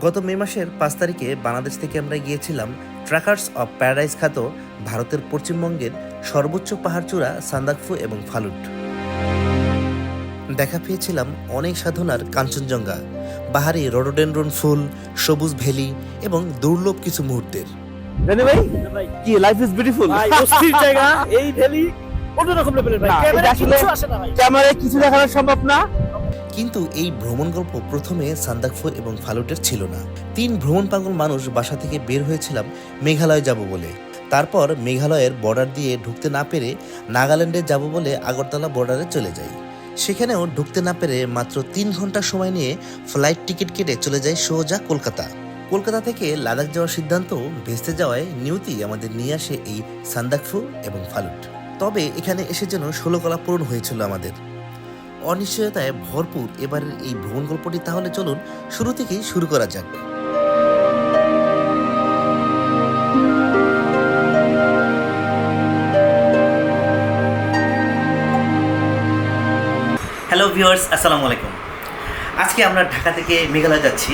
গত মে মাসের পাঁচ তারিখে বাংলাদেশ থেকে আমরা গিয়েছিলাম ট্রাকার্স অফ প্যারাডাইস খ্যাত ভারতের পশ্চিমবঙ্গের সর্বোচ্চ পাহাড়চূড়া সান্দাকফু এবং ফালুট। দেখা পেয়েছিলাম অনেক সাধনার কাঞ্চনজঙ্ঘা বাহারি রোডোডেনড্রন ফুল সবুজ ভ্যালি এবং দুর্লভ কিছু মুহূর্তের। জানি ভাই ভাই কি লাইফ ইজ বিউটিফুল ভাই অস্থির জায়গা এই ভ্যালি অন্যরকম লেভেলের ভাই। ক্যামেরা কিছু আসে না ভাই। ক্যামেরায় কিছু দেখানো সম্ভব না। কিন্তু এই ভ্রমণ গল্প প্রথমে সান্দাকফু এবং ফালুটের ছিল না। তিন ভ্রমণ পাগল মানুষ বাসা থেকে বের হয়েছিলাম মেঘালয় যাব বলে। তারপর মেঘালয়ের বর্ডার দিয়ে ঢুকতে না পেরে নাগাল্যান্ডে যাব বলে আগরতলা বর্ডারে চলে যাই। সেখানেও ঢুকতে না পেরে মাত্র তিন ঘণ্টা সময় নিয়ে ফ্লাইট টিকিট কেটে চলে যাই সোজা কলকাতা। কলকাতা থেকে লাদাখ যাওয়ার সিদ্ধান্ত ভেস্তে যাওয়ায় নিয়তি আমাদের নিয়ে আসে এই সান্দাকফু এবং ফালুট। তবে এখানে এসে যেন ষোলো কলা পূরণ হয়েছিল আমাদের। অনিশ্চয়তায় ভরপুর এবারের এই ভ্রমণ গল্পটি তাহলে চলুন শুরু থেকেই শুরু করা যাক। হ্যালো ভিউয়ার্স আসসালামু আলাইকুম। আজকে আমরা ঢাকা থেকে মেঘালয় যাচ্ছি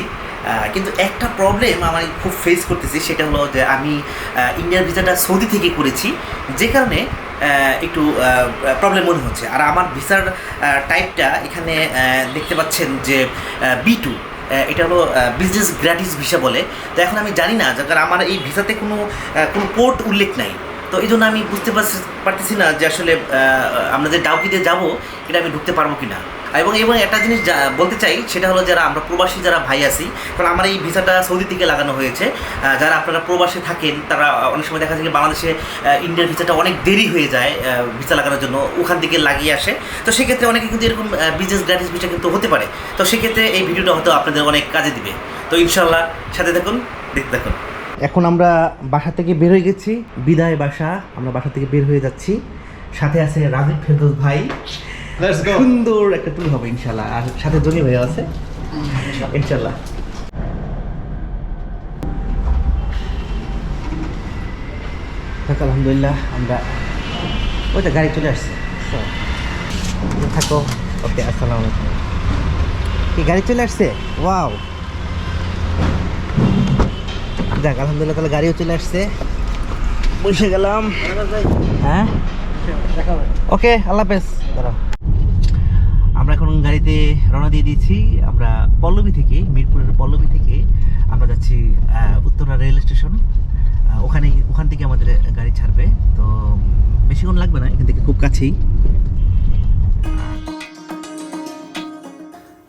কিন্তু একটা প্রবলেম আমি খুব ফেস করতেছি, সেটা হলো যে আমি ইন্ডিয়ার ভিসাটা সৌদি থেকে করেছি, যে কারণে একটু প্রবলেম মনে হচ্ছে। আর আমার ভিসার টাইপটা এখানে দেখতে পাচ্ছেন যে বি টু এটা হলো বিজনেস গ্র্যাটিস ভিসা বলে। তো এখন আমি জানি না কারণ আমার এই ভিসাতে কোনো কোনো পোর্ট উল্লেখ নাই। তো এই জন্য আমি বুঝতে পারছি- না যে আসলে আমরা যে ডাউকিতে যাব, এটা আমি ঢুকতে পারব কি না এবং এবং একটা জিনিস যা- বলতে চাই, সেটা হলো যারা আমরা প্রবাসী যারা ভাই আছি, কারণ আমার এই ভিসাটা সৌদি থেকে লাগানো হয়েছে। যারা আপনারা প্রবাসে থাকেন, তারা অনেক সময় দেখা যায় বাংলাদেশে ইন্ডিয়ার ভিসাটা অনেক দেরি হয়ে যায় ভিসা লাগানোর জন্য ওখান থেকে লাগিয়ে আসে। তো সেক্ষেত্রে অনেকে কিন্তু এরকম বিজনেস গ্র্যাটিস ভিসা কিন্তু হতে পারে। তো সেক্ষেত্রে এই ভিডিওটা হয়তো আপনাদের অনেক কাজে দিবে। তো ইনশাল্লাহ সাথে থাকুন, দেখতে থাকুন। এখন আমরা বাসা থেকে বের হয়ে গেছি। বিদায় বাসা, আমরা বাসা থেকে বের হয়ে যাচ্ছি। সাথে আছে রাজীব ফেরদৌস ভাই। লেটস গো সুন্দর একটা ট্যুর হবে ইনশাল্লাহ আর সাথে জনি ভাইও আছে। থাক আলহামদুলিল্লাহ আমরা ওই তো গাড়ি চলে আসছে। থাকো। ওকে আসসালামু আলাইকুম। কি গাড়ি চলে আসছে? ওয়াও যাক আলহামদুলিল্লাহ তাহলে গাড়িও চলে আসছে। বসে গেলাম। হ্যাঁ? ওকে আল্লাহ হাফেজ। দাঁড়াও। আমরা এখন গাড়িতে রওনা দিয়ে দিয়েছি। আমরা পল্লবী থেকে, মিরপুরের পল্লবী থেকে আমরা যাচ্ছি উত্তরা রেল স্টেশন। ওখানে ওখান থেকে আমাদের গাড়ি ছাড়বে। তো বেশিক্ষণ লাগবে না, এখান থেকে খুব কাছেই।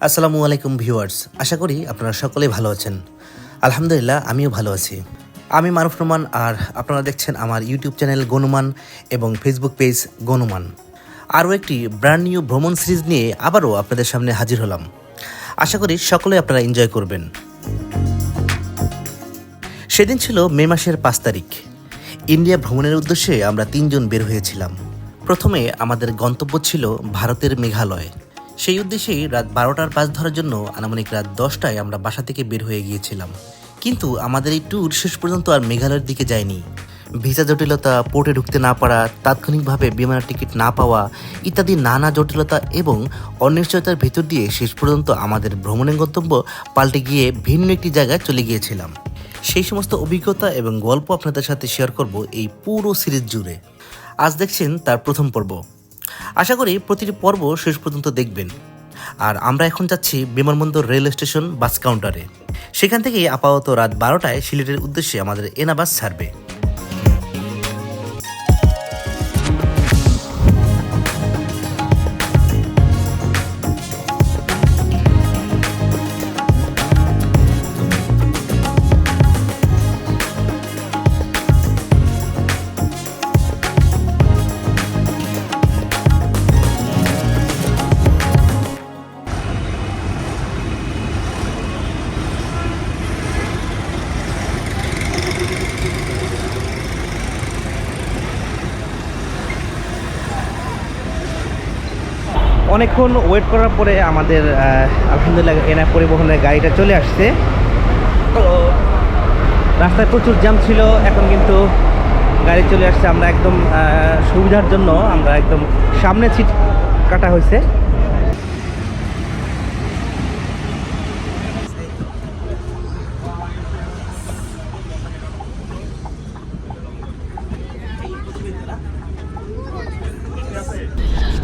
আসসালামু আলাইকুম ভিউয়ার্স, আশা করি আপনারা সকলে ভালো আছেন। আলহামদুলিল্লাহ, আমিও ভালো আছি। আমি মারুফ রহমান, আর আপনারা দেখছেন আমার ইউটিউব চ্যানেল গনুমান এবং ফেসবুক পেজ গনুমান। আরও একটি ব্র্যান্ড নিউ ভ্রমণ সিরিজ নিয়ে আবারও আপনাদের সামনে হাজির হলাম। আশা করি সকলে আপনারা এনজয় করবেন। সেদিন ছিল মে মাসের পাঁচ তারিখ। ইন্ডিয়া ভ্রমণের উদ্দেশ্যে আমরা তিনজন বের হয়েছিলাম। প্রথমে আমাদের গন্তব্য ছিল ভারতের মেঘালয়। সেই উদ্দেশ্যেই রাত বারোটার বাস ধরার জন্য আনুমানিক রাত দশটায় আমরা বাসা থেকে বের হয়ে গিয়েছিলাম। কিন্তু আমাদের এই ট্যুর শেষ পর্যন্ত আর মেঘালয়ের দিকে যায়নি। ভিসা জটিলতা, পোর্টে ঢুকতে না পারা, তাৎক্ষণিকভাবে বিমানের টিকিট না পাওয়া ইত্যাদি নানা জটিলতা এবং অনিশ্চয়তার ভেতর দিয়ে শেষ পর্যন্ত আমাদের ভ্রমণের গন্তব্য পাল্টে গিয়ে ভিন্ন একটি জায়গায় চলে গিয়েছিলাম। সেই সমস্ত অভিজ্ঞতা এবং গল্প আপনাদের সাথে শেয়ার করব এই পুরো সিরিজ জুড়ে। আজ দেখছেন তার প্রথম পর্ব। আশা করি প্রতিটি পর্ব শেষ পর্যন্ত দেখবেন। আর আমরা এখন যাচ্ছি বিমানবন্দর রেল স্টেশন বাস কাউন্টারে সেখান থেকে আপাতত রাত বারোটায় সিলেটের উদ্দেশ্যে আমাদের এনা বাস ছাড়বে। অনেকক্ষণ ওয়েট করার পরে আমাদের আলহামদুলিল্লাহ এনা পরিবহনের গাড়িটা চলে আসছে। তো রাস্তায় প্রচুর জ্যাম ছিল, এখন কিন্তু গাড়ি চলে আসছে। আমরা একদম সুবিধার জন্য আমরা একদম সামনে সিট কাটা হয়েছে।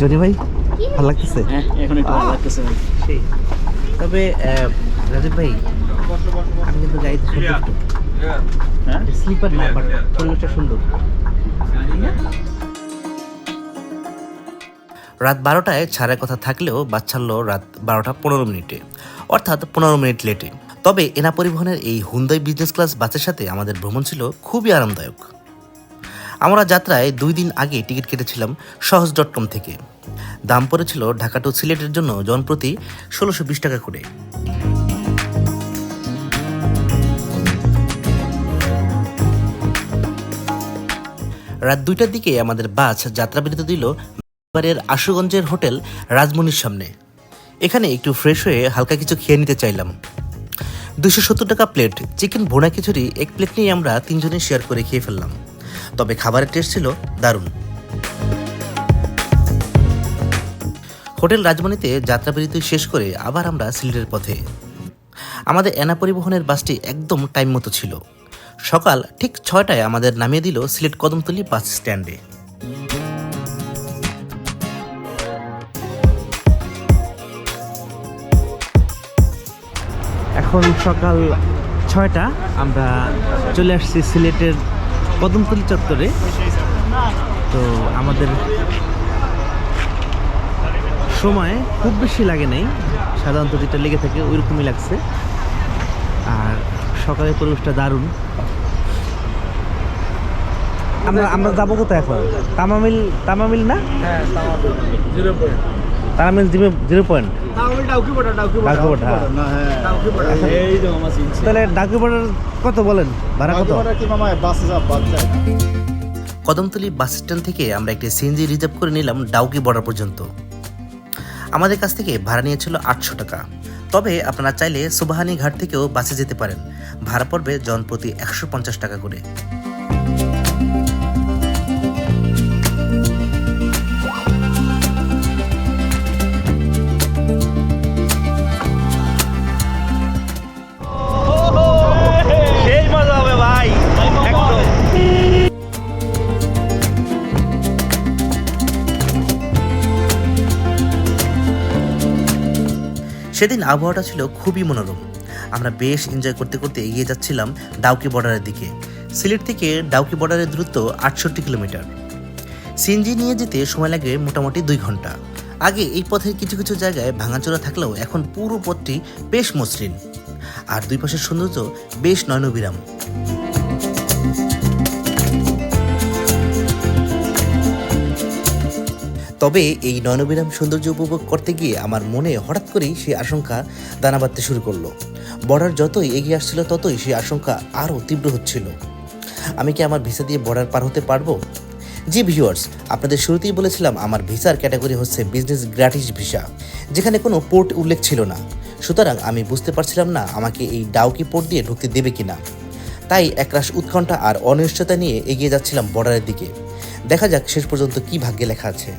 যদি ভাই ভালো লাগতেছে? হ্যাঁ এখন একটু ভালো লাগতেছে ভাই। তবে রাজীব ভাই আমি কিন্তু গাড়িতে সন্তুষ্ট হ্যাঁ? স্লিপার না বাট পরিবেশটা সুন্দর। রাত বারোটায় ছাড়ার কথা থাকলেও ছাড়লো রাত বারোটা পনেরো মিনিটে অর্থাৎ পনেরো মিনিট লেটে। তবে এনা পরিবহনের এই হুন্দাই বিজনেস ক্লাস বাসের সাথে আমাদের ভ্রমণ ছিল খুবই আরামদায়ক। আমরা যাত্রায় দুই দিন আগে টিকিট কেটেছিলাম সহজ ডট কম থেকে। দাম পড়েছিল ঢাকা টু সিলেটের জন্য জনপ্রতি ষোলোশো বিশ টাকা করে। রাত দুইটার দিকে আমাদের বাস যাত্রা বিরতি দিল এবারের আশুগঞ্জের হোটেল রাজমণির সামনে। এখানে একটু ফ্রেশ হয়ে হালকা কিছু খেয়ে নিতে চাইলাম। দুশো সত্তর টাকা প্লেট চিকেন ভোনা খিচুড়ি, এক প্লেট নিয়ে আমরা তিনজনে শেয়ার করে খেয়ে ফেললাম। তবে খাবারের টেস্ট ছিল দারুণ। হোটেল রাজমণিতে যাত্রা বিরতি শেষ করে আবার আমরা সিলেটের পথে। আমাদের এনা পরিবহনের বাসটি একদম টাইম মতো ছিল। সকাল ঠিক ছয়টায় আমাদের নামিয়ে দিল সিলেট কদমতলি বাস স্ট্যান্ডে। এখন সকাল ছয়টা, আমরা চলে আসছি সিলেটের কদমতলি চত্বরে। তো আমাদের সময় খুব বেশি লাগে নাই। সাধারণত যেটা লেগে থাকে ওইরকমই লাগছে। আর সকালের পরিবেশটা দারুণ। আমরা আমরা যাব কোথায় এখন? তামামিল তামামিল না? হ্যাঁ জিরো পয়েন্ট। তামামিল জিরো জিরো পয়েন্ট? ডাউকি বড় ডাউকি ডাউকি বড়, হ্যাঁ। না হ্যাঁ। ডাউকি বড় এই তো আমার চিনছে। তাহলে ডাকি বর্ডার কত বলেন? ভাড়া কত? কদমতলি বাস স্ট্যান্ড থেকে আমরা একটি সিএনজি রিজার্ভ করে নিলাম ডাউকি বর্ডার পর্যন্ত। আমাদের কাছ থেকে ভাড়া নিয়েছিল আটশো টাকা। তবে আপনারা চাইলে সুবাহানি ঘাট থেকেও বাসে যেতে পারেন। ভাড়া পড়বে জনপ্রতি একশো পঞ্চাশ টাকা করে। সেদিন আবহাওয়াটা ছিল খুবই মনোরম। আমরা বেশ এনজয় করতে করতে এগিয়ে যাচ্ছিলাম ডাউকি বর্ডারের দিকে। সিলেট থেকে ডাউকি বর্ডারের দূরত্ব আটষট্টি কিলোমিটার। সিএনজি নিয়ে যেতে সময় লাগে মোটামুটি দুই ঘণ্টা। আগে এই পথের কিছু কিছু জায়গায় ভাঙাচোরা থাকলেও এখন পুরো পথটি বেশ মসৃণ। আর দুই পাশের সৌন্দর্য বেশ নয়নবিরাম। তবে এই নয়নবিরাম সৌন্দর্য উপভোগ করতে গিয়ে আমার মনে হঠাৎ করেই সেই আশঙ্কা দানা বাঁধতে শুরু করল। বর্ডার যতই এগিয়ে আসছিল, ততই সেই আশঙ্কা আরও তীব্র হচ্ছিল। আমি কি আমার ভিসা দিয়ে বর্ডার পার হতে পারব? জি ভিউয়ার্স, আপনাদের শুরুতেই বলেছিলাম আমার ভিসার ক্যাটাগরি হচ্ছে বিজনেস গ্র্যাটিস ভিসা, যেখানে কোনো পোর্ট উল্লেখ ছিল না। সুতরাং আমি বুঝতে পারছিলাম না আমাকে এই ডাউকি পোর্ট দিয়ে ঢুকতে দেবে কিনা। তাই একরাশ উৎকণ্ঠা আর অনিশ্চয়তা নিয়ে এগিয়ে যাচ্ছিলাম বর্ডারের দিকে। দেখা যাক শেষ পর্যন্ত কি ভাগ্যে লেখা আছে।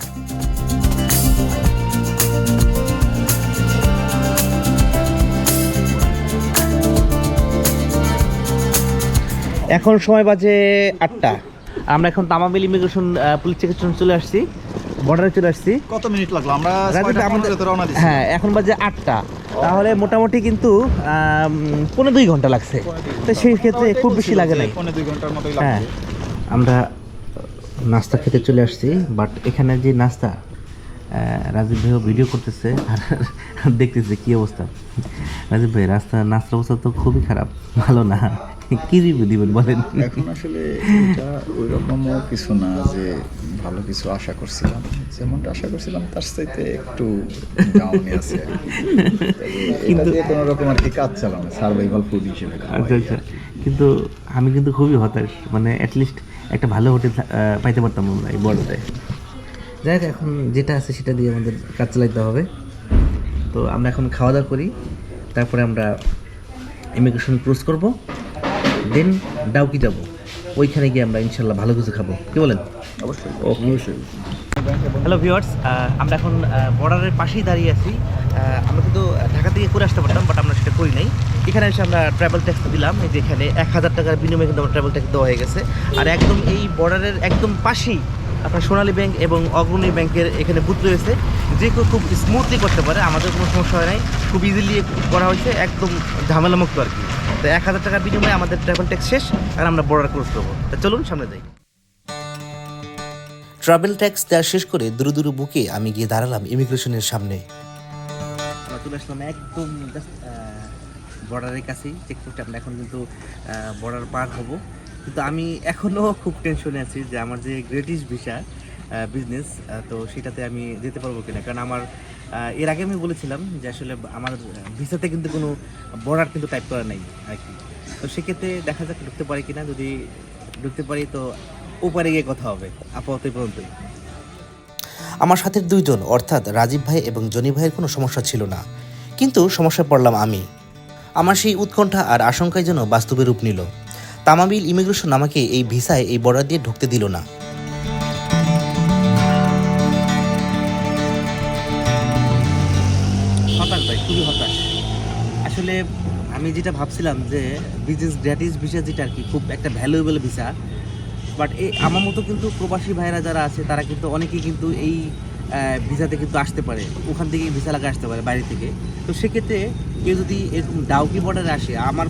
এখন সময় বাজে আটটা। আমরা এখন তামাবিল ইমিগ্রেশন পুলিশ চেক চলে আসছি। বর্ডারে চলে আসছি। কত মিনিট লাগল? আমরা হ্যাঁ এখন বাজে আটটা। তাহলে মোটামুটি কিন্তু পনেরো দুই ঘণ্টা লাগছে। তো সেই ক্ষেত্রে খুব বেশি লাগে নাই। পৌনে দুই ঘণ্টার মতোই হ্যাঁ আমরা নাস্তা খেতে চলে আসছি বাট এখানে যে নাস্তা রাজীব ভাইও ভিডিও করতেছে আর দেখতেছে কি অবস্থা। রাজীব ভাই রাস্তা নাস্তার অবস্থা তো খুবই খারাপ ভালো না। কি রিভিউ দিবেন বলেন? এখন আসলে এটা ওই রকমও কিছু না যে ভালো কিছু আশা করছিলাম। যেমনটা আশা করছিলাম তার চাইতে একটু ডাউনে আছে আর কি। তবে এটা দিয়ে কোনো রকম আর কি কাজ চালানো সার্ভাইভাল ফুড হিসেবে আচ্ছা আচ্ছা। কিন্তু আমি কিন্তু খুবই হতাশ মানে অ্যাটলিস্ট একটা ভালো হোটেল পাইতে পারতাম আমরা এই বড়তে। যাই হোক এখন যেটা আছে সেটা দিয়ে আমাদের কাজ চালাইতে হবে। তো আমরা এখন খাওয়া দাওয়া করি তারপরে আমরা ইমিগ্রেশন ক্রুজ করব দেন ডাউকি যাব। ওইখানে গিয়ে আমরা ইনশাল্লাহ ভালো কিছু খাব। কি বলেন? অবশ্যই। অবশ্যই। হ্যালো ভিউয়ার্স আমরা এখন বর্ডারের পাশেই দাঁড়িয়ে আছি। আমরা কিন্তু ঢাকা থেকে করে আসতে পারতাম বাট আমরা সেটা করি নাই। এখানে এসে আমরা ট্রাভেল ট্যাক্স দিলাম। এই যে এখানে এক হাজার টাকার বিনিময়ে কিন্তু আমার ট্রাভেল ট্যাক্স দেওয়া হয়ে গেছে। আর একদম এই বর্ডারের একদম পাশেই আপনার সোনালী ব্যাংক এবং অগ্রণী ব্যাংকের এখানে বুথ রয়েছে। যে কেউ খুব স্মুথলি করতে পারে আমাদের কোনো সমস্যা হয় নাই। খুব ইজিলি করা হয়েছে একদম ঝামেলামুক্ত আর কি। তো এক হাজার টাকার বিনিময়ে আমাদের ট্রাভেল ট্যাক্স শেষ আর আমরা বর্ডার ক্রস করব। তা চলুন সামনে যাই। ট্রাভেল ট্যাক্স দেওয়া শেষ করে দূর দূর বুকে আমি গিয়ে দাঁড়ালাম ইমিগ্রেশনের সামনে। চলে আসলাম একদম জাস্ট বর্ডারের কাছেই চেকপোস্টে আমরা এখন কিন্তু বর্ডার পার হব। কিন্তু আমি এখনও খুব টেনশনে আছি যে আমার যে গ্রেটিশ ভিসা বিজনেস তো সেটাতে আমি যেতে পারব কিনা। কারণ আমার এর আগে আমি বলেছিলাম যে আসলে আমার ভিসাতে কিন্তু কোনো বর্ডার কিন্তু টাইপ করা নাই আর কি। তো সেক্ষেত্রে দেখা যাক ঢুকতে পারি কিনা। যদি ঢুকতে পারি তো ওপারে গিয়ে কথা হবে, আপাতত পর্যন্তই। আমার সাথে দুইজন, অর্থাৎ রাজীব ভাই এবং জনি ভাইয়ের কোনো সমস্যা ছিল না। কিন্তু সমস্যায় পড়লাম আমি। আমার সেই উৎকণ্ঠা আর আশঙ্কায় যেন বাস্তবে রূপ নিল। তামাবিল ইমিগ্রেশন আমাকে এই ভিসায় এই বর্ডার দিয়ে ঢুকতে দিল না। ভাই, খুবই হতাশ। আসলে আমি যেটা ভাবছিলাম যে বিজনেস গ্র্যাটিস ভিসা যেটা আর কি, খুব একটা ভ্যালুয়েবল ভিসা বাট এই আমার মতো কিন্তু প্রবাসী ভাইরা যারা আছে, তারা কিন্তু অনেকেই কিন্তু এই ভিসাতে কিন্তু আসতে পারে। ওখান থেকে ভিসা লাগা আসতে পারে বাইরে থেকে। তো সেক্ষেত্রে কেউ যদি এরকম ডাউকি বর্ডারে আসে, আমার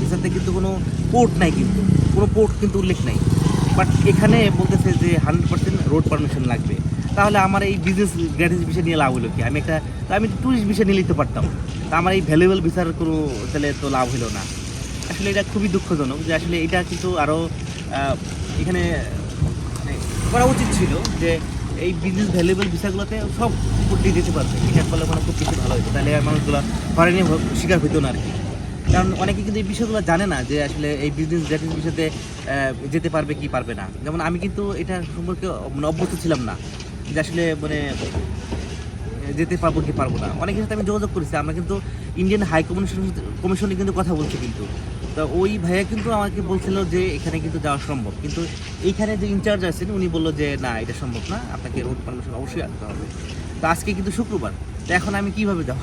ভিসাতে কিন্তু কোনো পোর্ট নাই কিন্তু। কোনো পোর্ট কিন্তু উল্লেখ নাই। বাট এখানে বলতেছে যে হান্ড্রেড পার্সেন্ট রোড পারমিশন লাগবে। তাহলে আমার এই বিজনেস গ্র্যাটিস ভিসা নিয়ে লাভ হলো কি? আমি একটা আমি ট্যুরিস্ট ভিসা নিয়ে নিতে পারতাম। তা আমার এই ভ্যালুয়েবল ভিসার কোনো, তাহলে তো লাভ হলো না। আসলে এটা খুবই দুঃখজনক যে আসলে এটা কিন্তু আরও এখানে মানে করা উচিত ছিল যে এই বিজনেস ভ্যালুয়েবল ভিসাগুলোতে সব উপর যেতে পারবে। এটা করলে মানে খুব বেশি ভালো হতো তাহলে মানুষগুলো হ- শিকার হইতো না আর কি কারণ অনেকে কিন্তু এই বিষয়গুলো জানে না যে আসলে এই বিজনেস গ্র্যাটিস বিষয়তে যেতে পারবে কি পারবে না। যেমন আমি কিন্তু এটা সম্পর্কে মানে অভ্যস্ত ছিলাম না যে আসলে মানে যেতে পারব কি পারব না। অনেকের সাথে আমি যোগাযোগ করেছি। আমরা কিন্তু ইন্ডিয়ান হাই কমিশন কমিশনে কিন্তু কথা বলছি কিন্তু। তো ওই ভাইয়া কিন্তু আমাকে বলছিল যে এখানে কিন্তু যাওয়া সম্ভব। কিন্তু এইখানে যে ইনচার্জ আছেন উনি বলল যে না এটা সম্ভব না। আপনাকে রোড পারমিশন অবশ্যই আনতে হবে। তো আজকে কিন্তু শুক্রবার। তো এখন আমি কীভাবে যাব?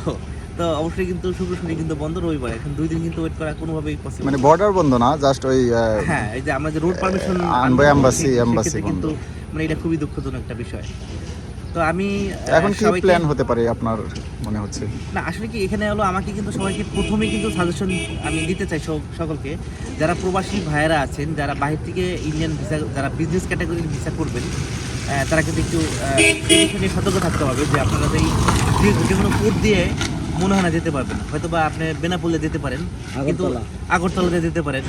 তো অবশ্যই কিন্তু শুক্র শনি কিন্তু বন্ধ রবিবার। এখন দুই দিন কিন্তু ওয়েট করা কোনোভাবেই পসিবল মানে বর্ডার বন্ধ না জাস্ট ওই হ্যাঁ এই যে আমরা যে রোড পারমিশন আনব embassy, embassy কিন্তু মানে এটা খুবই দুঃখজনক একটা বিষয়। তো আমি এখন কি প্ল্যান হতে পারে আপনার মনে হচ্ছে? না আসলে কি এখানে হলো আমাকে কিন্তু সবাইকে প্রথমেই কিন্তু সাজেশন আমি দিতে চাই সকলকে। যারা প্রবাসী ভাইয়েরা আছেন যারা বাহির থেকে ইন্ডিয়ান ভিসা যারা বিজনেস ক্যাটাগরির ভিসা করবেন আহ, তারা কিন্তু একটু আহ, নিয়ে সতর্ক থাকতে হবে যে আপনারা এই যে- কোনো পোর্ট দিয়ে মনে হয় না যেতে পারবেন। হয়তো বা আপনি বেনাপোলে যেতে পারেন কিন্তু আগরতলা। আগরতলাতে যেতে পারেন।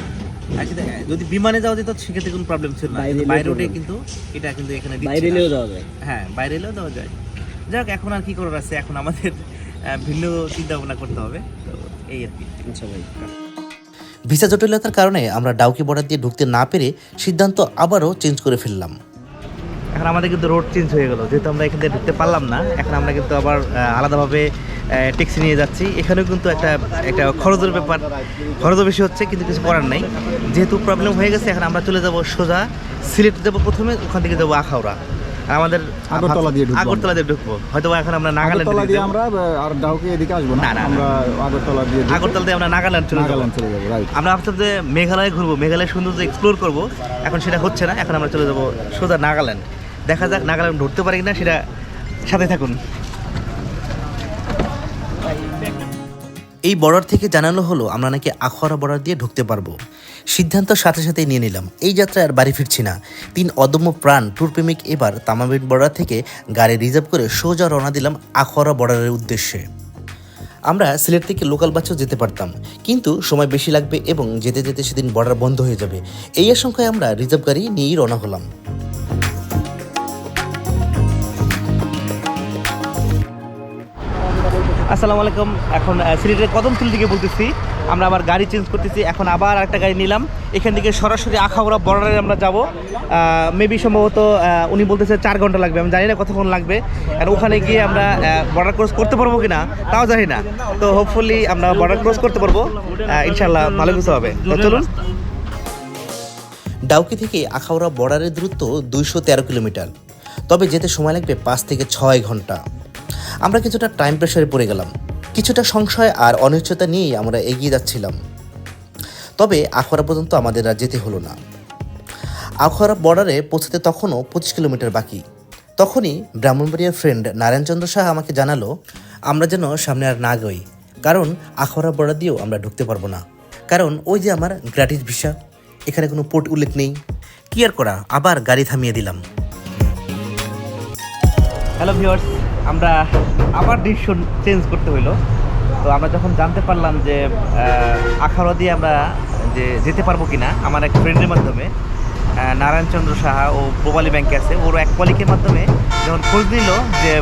যদি বিমানে যাওয়া যেত সেক্ষেত্রে কোনো প্রবলেম ছিল না। বাইরে problem। কিন্তু এটা কিন্তু এখানে দিচ্ছে বাইরে এলেও যাওয়া যায়। হ্যাঁ বাইরে এলেও দেওয়া যায়। হোক এখন আর কি করার আছে? এখন আমাদের ভিন্ন চিন্তা ভাবনা করতে হবে। তো এই আর কি। আচ্ছা ভাই ভিসা জটিলতার কারণে আমরা ডাউকি বর্ডার দিয়ে ঢুকতে না পেরে সিদ্ধান্ত আবারও চেঞ্জ করে ফেললাম। এখন আমাদের কিন্তু রোড চেঞ্জ হয়ে গেলো। যেহেতু আমরা এখান থেকে ঢুকতে পারলাম না এখন আমরা কিন্তু আবার আলাদাভাবে ট্যাক্সি নিয়ে যাচ্ছি। এখানেও কিন্তু একটা একটা খরচের ব্যাপার। খরচও বেশি হচ্ছে কিন্তু কিছু করার নাই। যেহেতু প্রবলেম হয়ে গেছে এখন আমরা চলে যাব সোজা সিলেট যাব প্রথমে ওখান থেকে যাব আখাউড়া। আমাদের আগরতলা দিয়ে ঢুকবো। আগরতলা দিয়ে ঢুকবো। হয়তো এখন আমরা নাগাল্যান্ড দিয়ে আমরা আর ডাউকে এদিকে আসব না, না। আমরা আগরতলা দিয়ে আগরতলা দিয়ে আমরা নাগাল্যান্ড চলে যাব। নাগাল্যান্ড চলে যাব রাইট আমরা ভাবতাম যে মেঘালয়ে ঘুরবো। মেঘালয় সৌন্দর্য এক্সপ্লোর করব। এখন সেটা হচ্ছে না এখন আমরা চলে যাব সোজা নাগাল্যান্ড। দেখা যাক নাগাল্যান্ড ঢুকতে পারি কিনা, সেটা সাথে থাকুন। এই বর্ডার থেকে জানানো হলো, আমরা নাকি আখড়া বর্ডার দিয়ে ঢুকতে পারব। সিদ্ধান্ত সাথে সাথে নিয়ে নিলাম। এই যাত্রায় আর বাড়ি ফিরছি না। তিন অদম্য প্রাণ ট্যুর প্রেমিক এবার তামাবিট বর্ডার থেকে গাড়ি রিজার্ভ করে সোজা রওনা দিলাম আখড়া বর্ডারের উদ্দেশ্যে। আমরা সিলেট থেকে লোকাল বাসেও যেতে পারতাম, কিন্তু সময় বেশি লাগবে এবং যেতে যেতে সেদিন বর্ডার বন্ধ হয়ে যাবে। এই আশঙ্কায় আমরা রিজার্ভ গাড়ি নিয়েই রওনা হলাম। আসসালামু আলাইকুম। এখন সিলেটের কদমতলি থেকে বলতেছি। আমরা আবার গাড়ি চেঞ্জ করতেছি। এখন আবার একটা গাড়ি নিলাম। এখান থেকে সরাসরি আখাউড়া বর্ডারে আমরা যাব। মেবি সম্ভবত উনি বলতেছে চার ঘণ্টা লাগবে। আমি জানি না কতক্ষণ লাগবে। আর ওখানে গিয়ে আমরা বর্ডার ক্রস করতে পারব কিনা তাও জানি না। তো হোপফুলি আমরা বর্ডার ক্রস করতে পারব। ইনশাল্লাহ ভালো কিছু হবে। তো চলুন। ডাউকি থেকে আখাউড়া বর্ডারের দূরত্ব দুইশো তেরো কিলোমিটার। তবে যেতে সময় লাগবে পাঁচ থেকে ছয় ঘণ্টা। আমরা কিছুটা টাইম প্রেশারে পড়ে গেলাম। কিছুটা সংশয় আর অনিশ্চয়তা নিয়েই আমরা এগিয়ে যাচ্ছিলাম। তবে আখড়া পর্যন্ত আমাদের আর যেতে হলো না। আখড়া বর্ডারে পৌঁছতে তখনও পঁচিশ কিলোমিটার বাকি। তখনই ব্রাহ্মণবাড়িয়ার ফ্রেন্ড নারায়ণচন্দ্র শাহ আমাকে জানালো, আমরা যেন সামনে আর না গই, কারণ আখড়া বর্ডার দিয়েও আমরা ঢুকতে পারব না। কারণ ওই যে আমার গ্র্যাটিস ভিসা এখানে কোনো পোর্ট উল্লেখ নেই। কি আর করা, আবার গাড়ি থামিয়ে দিলাম। হ্যালো ভিউয়ার্স আমরা আবার ডিসিশন চেঞ্জ করতে হইল। তো আমরা যখন জানতে পারলাম যে আখাড়া দিয়ে আমরা যে, যেতে পারব কিনা, আমার এক ফ্রেন্ডের মাধ্যমে নারায়ণচন্দ্র সাহা ও প্রবালী ব্যাংকে আছে, ওর এক কলিকের মাধ্যমে যখন খোঁজ নিল যে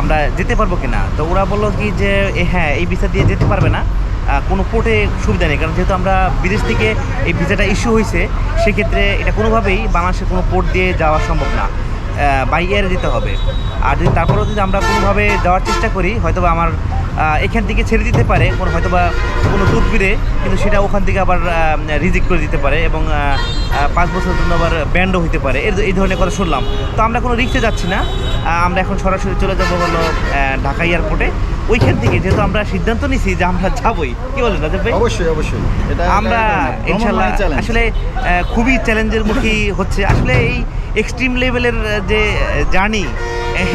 আমরা যেতে পারব কিনা, তো ওরা বলল কি যে হ্যাঁ এই ভিসা দিয়ে যেতে পারবে না কোনো পোর্টে সুবিধা নেই, কারণ যেহেতু আমরা বিদেশ থেকে এই ভিসাটা ইস্যু হয়েছে সেক্ষেত্রে এটা কোনোভাবেই বাংলাদেশের কোনো পোর্ট দিয়ে যাওয়া সম্ভব না। বাই এয়ারে যেতে হবে। আর যদি তারপরেও যদি আমরা কোনোভাবে যাওয়ার চেষ্টা করি হয়তোবা আমার এখান থেকে ছেড়ে দিতে পারে কোনো হয়তোবা কোনো তদবিরে কিন্তু সেটা ওখান থেকে আবার রিজেক্ট করে দিতে পারে এবং পাঁচ বছরের জন্য আবার ব্যান্ডও হইতে পারে। এর- এই ধরনের কথা শুনলাম। তো আমরা কোনো রিক্সে যাচ্ছি না। আমরা এখন সরাসরি চলে যাব হলো ঢাকা এয়ারপোর্টে ওইখান থেকে যেহেতু আমরা সিদ্ধান্ত নিছি যে আমরা যাবোই। কি বলেন রাজব ভাই? অবশ্যই অবশ্যই। আমরা ইনশাল্লাহ মানে আসলে খুবই চ্যালেঞ্জের মুখী হচ্ছে। আসলে এই এক্সট্রিম লেভেলের যে জার্নি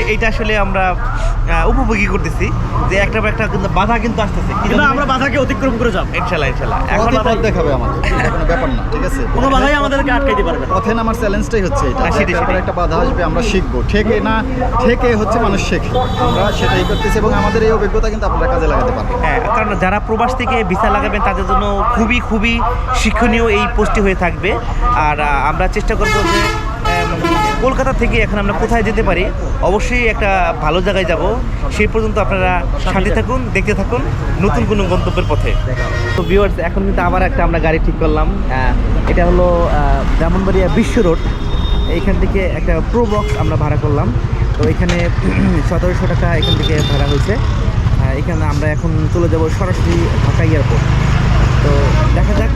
এইটা আসলে আমরা উপভোগী করতেছি যে একটা পর একটা কিন্তু বাধা কিন্তু আসতেছে। কিন্তু আমরা বাধাকে অতিক্রম করে যাব। ইনশাল্লাহ ইনশাল্লাহ। এখন পথ দেখাবে আমাদের এটা কোনো ব্যাপার না ঠিক আছে? কোনো বাধাই আমাদেরকে আটকাইতে পারবে না। পথে আমার চ্যালেঞ্জটাই হচ্ছে এটা হ্যাঁ, সেটাই। একটা বাধা আসবে আমরা শিখব। ঠেকে না ঠেকে হচ্ছে মানুষ শেখে। আমরা সেটাই করতেছি এবং আমাদের এই অভিজ্ঞতা কিন্তু আপনারা কাজে লাগাতে পারবেন। হ্যাঁ কারণ যারা প্রবাস থেকে ভিসা লাগাবেন তাদের জন্য খুবই খুবই শিক্ষণীয় এই পোস্টটি হয়ে থাকবে। আর আমরা চেষ্টা করব যে কলকাতা থেকে এখন আমরা কোথায় যেতে পারি অবশ্যই একটা ভালো জায়গায় যাব। সেই পর্যন্ত আপনারা সাথে থাকুন দেখতে থাকুন নতুন কোনো গন্তব্যের পথে। তো ভিউয়ার্স এখন কিন্তু আবার একটা আমরা গাড়ি ঠিক করলাম। এটা হলো ব্রাহ্মণবাড়িয়া বিশ্ব রোড। এইখান থেকে একটা প্রো বক্স আমরা ভাড়া করলাম। তো এখানে সতেরোশো টাকা এখান থেকে ভাড়া হয়েছে। এখানে আমরা এখন চলে যাব সরাসরি ঢাকা এয়ারপোর্ট। তো দেখা যাক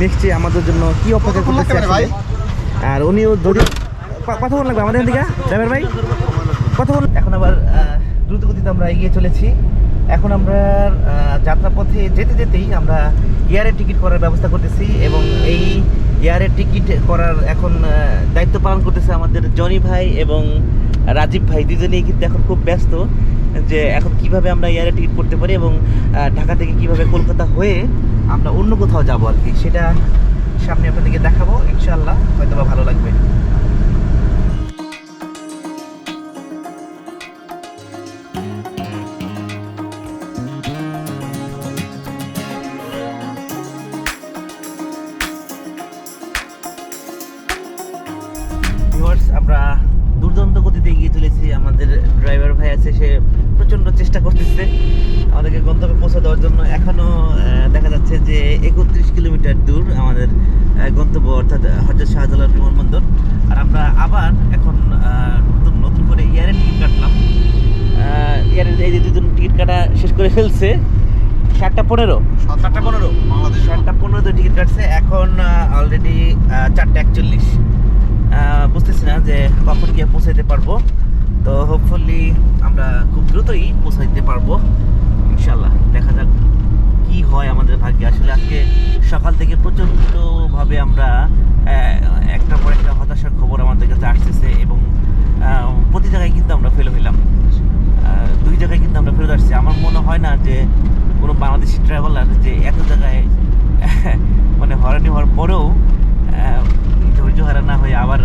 নেক্সট আমাদের জন্য কি অপেক্ষা করতেছে আর উনিও যদি ক- কথা বল লাগবে আমাদের দিকে? ড্রাইভার ভাই? বল এখন আবার আহ, দ্রুত গতিতে আমরা এগিয়ে চলেছি। এখন আমরা যাত্রাপথে যেতে যেতেই আমরা এয়ারের টিকিট করার ব্যবস্থা করতেছি এবং এই এয়ারের টিকিট করার এখন দায়িত্ব পালন করতেছে আমাদের জনি ভাই এবং রাজীব ভাই। দুজনেই কিন্তু এখন খুব ব্যস্ত যে এখন কীভাবে আমরা এয়ারে টিকিট করতে পারি এবং ঢাকা থেকে কীভাবে কলকাতা হয়ে আমরা অন্য কোথাও যাব আর কি সেটা সামনে আপনাদেরকে দেখাবো। ইনশাল্লাহ হয়তো ভালো লাগবে। আমাদের ড্রাইভার ভাই আছে সে প্রচণ্ড চেষ্টা করতেছে আমাদেরকে গন্তব্যে পৌঁছে দেওয়ার জন্য। এখনও দেখা যাচ্ছে যে একত্রিশ কিলোমিটার দূর আমাদের গন্তব্য অর্থাৎ হজরত শাহজালাল বিমানবন্দর। আর আমরা আবার এখন নতুন নতুন করে এয়ারের টিকিট কাটলাম। এয়ারের এই যে দুজন টিকিট কাটা শেষ করে ফেলছে। সাতটা পনেরো। সাতটা পনেরো বাংলাদেশ। সাতটা পনেরোতে টিকিট কাটছে। এখন অলরেডি চারটা একচল্লিশ। বুঝতেছি না যে কখন গিয়ে পৌঁছাইতে পারব। তো হোপফুলি আমরা খুব দ্রুতই পৌঁছে দিতে পারব। ইনশাল্লাহ দেখা যাক কি হয় আমাদের ভাগ্যে। আসলে আজকে সকাল থেকে প্রচণ্ডভাবে আমরা একটার পর একটা হতাশার খবর আমাদের কাছে আসতেছে এবং প্রতি জায়গায় কিন্তু আমরা ফেলে হইলাম। দুই জায়গায় কিন্তু আমরা ফেরত আসছি। আমার মনে হয় না যে কোনো বাংলাদেশি ট্রাভেলার যে এত জায়গায় মানে হরানি হওয়ার পরেও ধৈর্য হারা না হয়ে আবার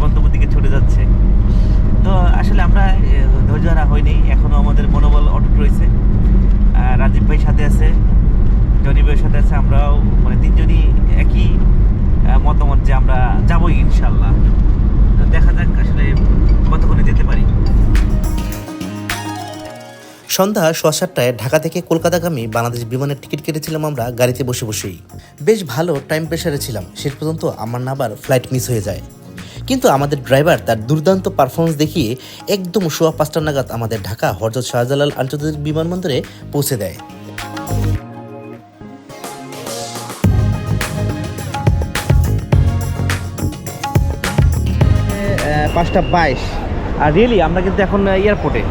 গন্তব্য দিকে ছুটে যাচ্ছে। তো আসলে আমরা ধৈর্য হারা হয়নি। এখনও আমাদের মনোবল অটুট রয়েছে। রাজীব ভাই সাথে আছে, জনি ভাইয়ের সাথে আছে, আমরাও মানে তিনজনই একই মতামত যে আমরা যাবোই ইনশাল্লাহ। তো দেখা যাক আসলে কতক্ষণে যেতে পারি। সন্ধ্যা সোয়া সাতটায় ঢাকা থেকে কলকাতাগামী বাংলাদেশ বিমানের টিকিট কেটেছিলাম আমরা গাড়িতে বসে বসেই। বেশ ভালো টাইম প্রেশারে ছিলাম। শেষ পর্যন্ত আমার না আবার ফ্লাইট মিস হয়ে যায়। কিন্তু আমাদের ড্রাইভার তার দুর্দান্ত পারফরমেন্স দেখিয়ে একদম সোয়া পাঁচটা নাগাদ আমাদের ঢাকা হরজত শাহজালাল আন্তর্জাতিক বিমানবন্দরে পৌঁছে দেয়। পাঁচটা বাইশ। আর রিয়েলি আমরা কিন্তু এখন এয়ারপোর্টে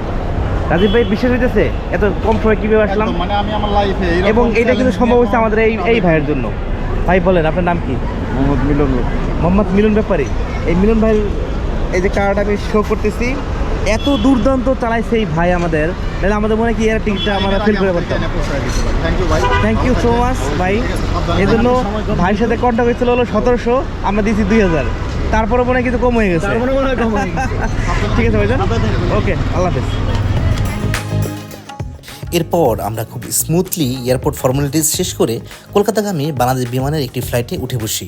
রাজীব ভাই বিশ্বাস হইতেছে? এত কম সময় কীভাবে আসলাম? মানে আমি আমার লাইফে এবং এটা কিন্তু সম্ভব হচ্ছে আমাদের এই এই ভাইয়ের জন্য। ভাই বলেন আপনার নাম কি? মোহাম্মদ মিলন মোহাম্মদ মিলন ব্যাপারী। এই মিলন ভাই এই যে কার্ড আমি শো করতেছি এত দুর্দান্ত চালাইছে এই ভাই আমাদের। তাহলে আমাদের মনে হয় কি এর টিকিটটা আমরা ফিল করে পারতাম থ্যাংক ইউ ভাই। সো মাচ ভাই। এই জন্য ভাইয়ের সাথে কন্ট্যাক্ট হয়েছিল হলো সতেরোশো আমরা দিয়েছি দুই হাজার। তারপরে মনে হয় কিছু কম হয়ে গেছে। কম হয়ে গেছে। ঠিক আছে ভাইজান? ওকে আল্লাহ হাফেজ। এরপর আমরা খুব স্মুথলি এয়ারপোর্ট ফর্মালিটিস শেষ করে কলকাতাগামী বাংলাদেশ বিমানের একটি ফ্লাইটে উঠে বসি।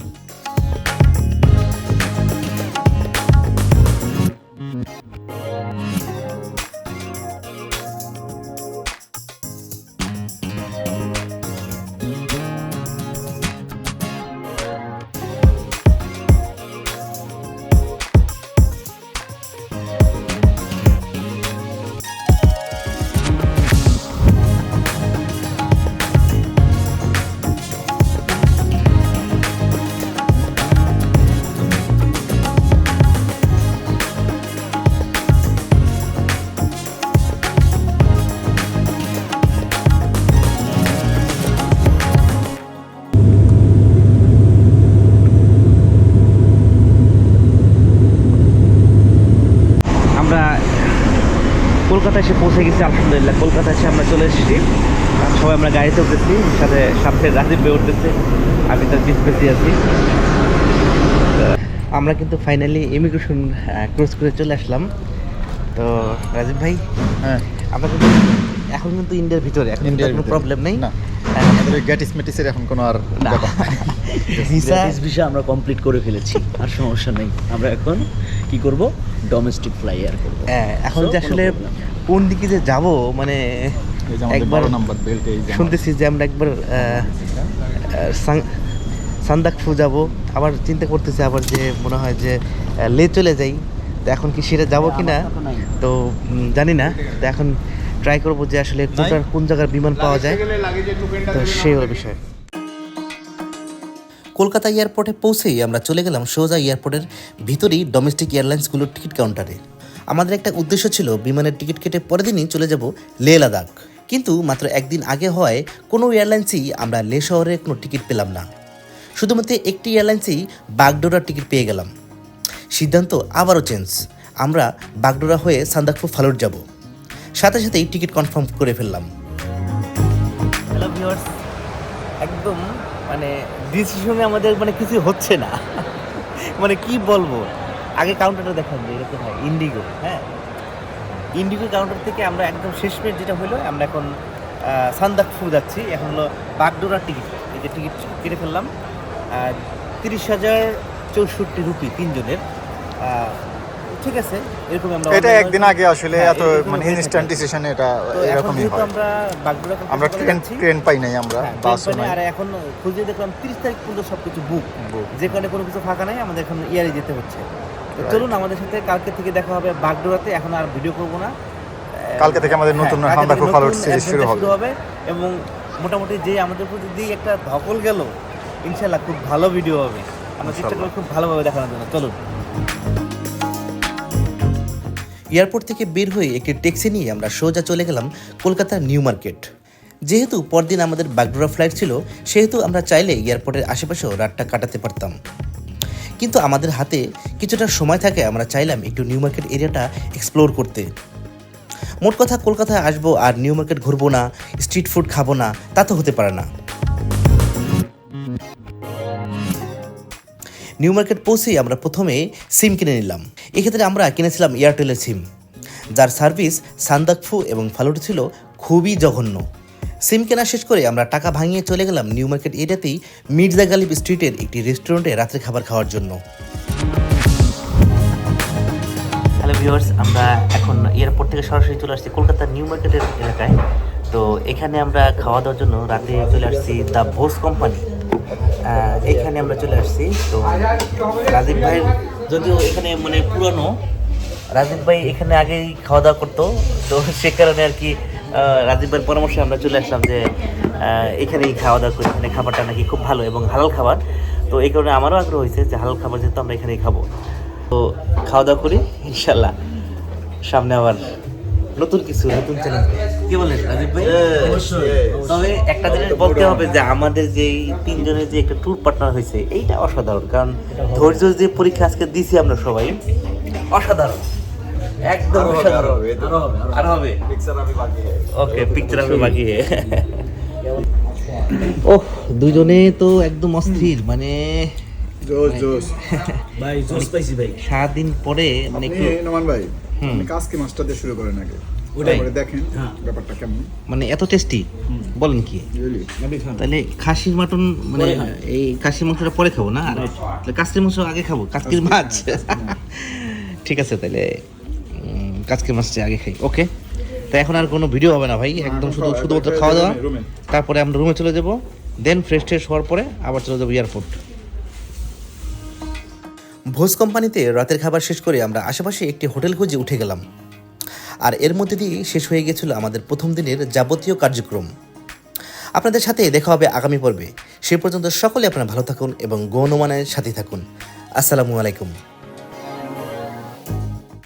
কলকাতায় এসে পৌঁছে গেছি আলহামদুলিল্লাহ। কলকাতায় এসে আমরা চলে এসেছি। আর সবাই আমরা গাড়িতে উঠতেছি সাথে সামনে রাজীব ভাই উঠতেছে আমি তার পিছপেছি আছি। আমরা কিন্তু ফাইনালি ইমিগ্রেশন ক্রস করে চলে আসলাম। তো রাজীব ভাই হ্যাঁ। আমরা কিন্তু এখন কিন্তু ইন্ডিয়ার ভিতরে এখন ইন্ডিয়ার কোনো প্রবলেম নেই। না। হ্যাঁ, আমাদের গ্যাটিস মেটিসের এখন কোনো আর। ভিসা ভিসা আমরা কমপ্লিট করে ফেলেছি আর সমস্যা নেই। আমরা এখন কি করব? ডোমেস্টিক ফ্লাই এয়ার করব। হ্যাঁ, এখন যে আসলে। কোন দিকে যে যাব মানে একবার শুনতেছি যে আমরা একবার সান্দাকফু যাব। আবার চিন্তা করতেছি আবার যে মনে হয় যে লে চলে যাই। তো এখন কি সেটা যাব কি না। তো জানি না। তো এখন ট্রাই করব যে আসলে কোনটার কোন জায়গার বিমান পাওয়া যায়। তো সেই হলো বিষয়। কলকাতা এয়ারপোর্টে পৌঁছেই আমরা চলে গেলাম সোজা এয়ারপোর্টের ভিতরেই ডোমেস্টিক এয়ারলাইন্সগুলোর টিকিট কাউন্টারে আমাদের একটা উদ্দেশ্য ছিল বিমানের টিকিট কেটে পরের দিনই চলে যাব লে লাদাখ। কিন্তু মাত্র একদিন আগে হয় কোনো এয়ারলাইন্সই আমরা লে শহরে কোনো টিকিট পেলাম না। শুধুমাত্র একটি এয়ারলাইন্সেই বাগডোরার টিকিট পেয়ে গেলাম। সিদ্ধান্ত আবারও চেঞ্জ। আমরা বাগডোরা হয়ে সান্দাকফু ফালুট যাব। সাথে সাথেই টিকিট কনফার্ম করে ফেললাম। একদম মানে ডিসিশনে আমাদের মানে কিছু হচ্ছে না। মানে কি বলব? আগে কাউন্টারটা দেখান যে এরকম হয় ইন্ডিগো হ্যাঁ? ইন্ডিগো কাউন্টার থেকে আমরা একদম শেষ মিনিট যেটা হলো আমরা এখন সান্দাকফু যাচ্ছি। এখন হলো বাগডোরার টিকিট এই যে টিকিট কেটে ফেললাম। তিরিশ হাজার চৌষট্টি রুপি তিনজনের। ঠিক আছে এরকম আমরা এটা একদিন আগে আসলে হ্যাঁ, এত মানে ইনস্ট্যান্ট। ডিসিশন এটা এরকমই হয়। আমরা বাগডোরা আমরা ট্রেন ট্রেন পাই নাই আমরা হ্যাঁ, বাসও নাই। আর এখন খুঁজে দেখলাম তিরিশ তারিখ পর্যন্ত সবকিছু বুক যেখানে কোনো কিছু ফাঁকা নাই আমাদের এখন ইয়ারে যেতে হচ্ছে। চলুন আমাদের সাথে কালকে থেকে দেখা হবে বাগডোরাতে এখন আর ভিডিও করব না। কালকে থেকে আমাদের হ্যাঁ, নতুন ফালুট নতুন সিরিজ শুরু হবে। এবং মোটামুটি যে আমাদের প্রতি দিয়ে একটা ধকল গেল ইনশাল্লাহ খুব ভালো ভিডিও হবে। আমরা চেষ্টা করব খুব ভালোভাবে দেখানোর জন্য। চলুন। এয়ারপোর্ট থেকে বের হয়ে একটি ট্যাক্সি নিয়ে আমরা সোজা চলে গেলাম কলকাতার নিউ মার্কেট। যেহেতু পরদিন আমাদের বাগডোরা ফ্লাইট ছিল সেহেতু আমরা চাইলে এয়ারপোর্টের আশেপাশেও রাতটা কাটাতে পারতাম। কিন্তু আমাদের হাতে কিছুটা সময় থাকে, আমরা চাইলাম একটু নিউ মার্কেট এরিয়াটা এক্সপ্লোর করতে। মোট কথা কলকাতায় আসব আর নিউ মার্কেট ঘুরবো না, স্ট্রিট ফুড খাব না, তা তো হতে পারে না। নিউ মার্কেট পৌঁছেই আমরা প্রথমে সিম কিনে নিলাম। এক্ষেত্রে আমরা কিনেছিলাম এয়ারটেলের সিম। যার সার্ভিস সান্দাকফু এবং ফালুট ছিল খুবই জঘন্য। সিম কেনা শেষ করে আমরা টাকা ভাঙিয়ে চলে গেলাম নিউ মার্কেট এরিয়াতেই মির্জা গালিব স্ট্রিটের একটি রেস্টুরেন্টে রাত্রে খাবার খাওয়ার জন্য। হ্যালো ভিউয়ার্স, আমরা এখন এয়ারপোর্ট থেকে সরাসরি চলে আসছি কলকাতার নিউ মার্কেটের এলাকায়। তো এখানে আমরা খাওয়া দাওয়ার জন্য রাতে চলে আসছি দ্য ভোজ কোম্পানি। এখানে আমরা চলে আসছি। তো রাজীব ভাইয়ের যদিও এখানে মানে পুরনো, রাজীব ভাই এখানে আগেই খাওয়া দাওয়া করতো। তো সে কারণে আর কি আহ, রাজীব ভাইয়ের পরামর্শে আমরা চলে আসলাম যে এখানেই খাওয়া দাওয়া করি এখানে খাবারটা নাকি খুব ভালো এবং হালাল খাবার। তো এই কারণে আমারও আগ্রহ হয়েছে যে হালাল খাবার যেহেতু আমরা এখানেই খাব। তো খাওয়া দাওয়া করি ইনশাল্লাহ সামনে আবার নতুন কিছু নতুন চ্যালেঞ্জ কি বলেন রাজীব ভাই? তবে একটা জিনিস বলতে হবে যে আমাদের যে তিনজনের যে একটা ট্যুর পার্টনার হয়েছে এইটা অসাধারণ। কারণ ধৈর্য যে পরীক্ষা আজকে দিছি আমরা সবাই অসাধারণ। একদম অসাধারণ। আর হবে ওকে পিকচার হবে। বাকি ওহ দুজনে তো একদম অস্থির মানে জোস জোস ভাই জোস পাইছি ভাই। সাত দিন পরে মানে একটু নোমান ভাই হুম। আপনি কাজকে মাস্টার দিয়ে শুরু করেন আগে? ওটাই। দেখেন হ্যাঁ। ব্যাপারটা কেমন। মানে এত টেস্টি বলেন কি? তাহলে খাসির মাটন মানে এই খাসির মাংসটা পরে খাব না? আর তাহলে মাংস আগে খাব কাস্কির মাছ। ঠিক আছে তাহলে কাস্কির মাছটা আগে খাই ওকে তো এখন আর কোনো ভিডিও হবে না ভাই একদম শুধু শুধুমাত্র খাওয়া দাওয়া। তারপরে আমরা রুমে চলে যাব দেন ফ্রেশ ট্রেশ হওয়ার পরে আবার চলে যাব এয়ারপোর্ট ভোজ কোম্পানিতে রাতের খাবার শেষ করে আমরা আশেপাশে একটি হোটেল খুঁজে উঠে গেলাম। আর এর মধ্যে দিয়েই শেষ হয়ে গেছিল আমাদের প্রথম দিনের যাবতীয় কার্যক্রম। আপনাদের সাথে দেখা হবে আগামী পর্বে। সে পর্যন্ত সকলে আপনারা ভালো থাকুন এবং গৌণমানের সাথে থাকুন। আসসালামু আলাইকুম।